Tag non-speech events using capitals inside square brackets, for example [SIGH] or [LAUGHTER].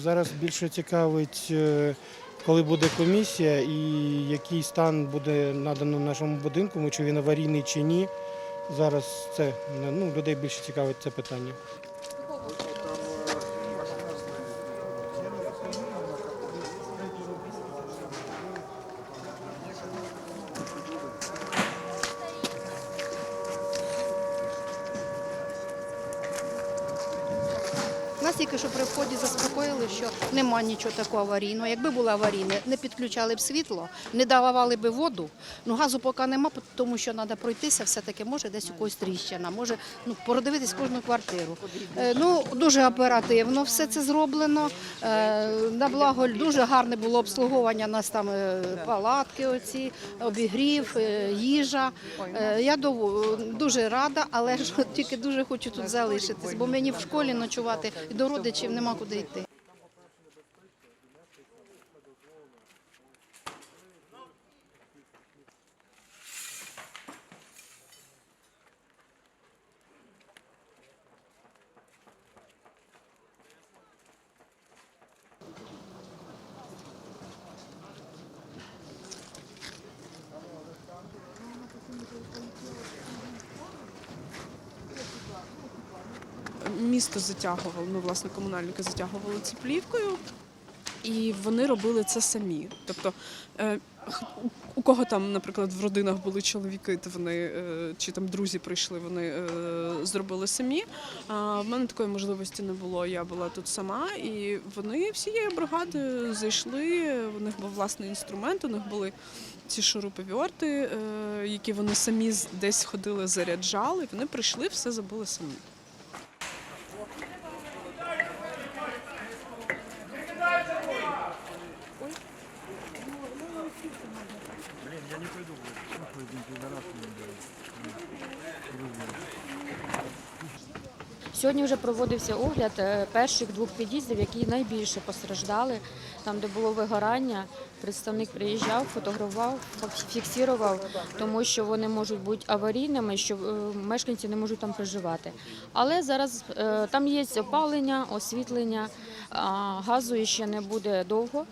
Зараз більше цікавить, е, коли буде комісія і який стан буде надано нашому будинку, чи він аварійний чи ні. Зараз це ну, людей більше цікавить це питання. Тільки що при вході заспокоїли, що нема нічого такого аварійного. Якби було аварійне, не підключали б світло, не давали б воду. Ну газу поки нема, тому що треба пройтися, все-таки може десь у когось тріщина, може ну, продивитись кожну квартиру. Е, ну, дуже оперативно все це зроблено. Е, на благо дуже гарне було обслуговування, нас там е, палатки, оці, обігрів, їжа. Я дуже рада, але ж [LAUGHS] тільки дуже хочу тут залишитись, бо мені в школі ночувати родичів нема куди йти. Місто затягувало, ну власне комунальники затягували це плівкою, і вони робили це самі. Тобто, е, у- кого там, наприклад, в родинах були чоловіки, то вони е, чи там друзі прийшли, вони е, зробили самі. А в мене такої можливості не було. Я була тут сама, і вони всією бригадою зайшли. У них був власний інструмент, у них були. Ці шуруповерти, які вони самі десь ходили, заряджали. Вони прийшли, все забули самі. Сьогодні вже проводився огляд е, перших двох під'їздів, які найбільше постраждали. Там, де було вигорання, представник приїжджав, фотографував, фіксував, тому що вони можуть бути аварійними, що е, мешканці не можуть там проживати. Але зараз е, там є опалення, освітлення, газу ще не буде довго.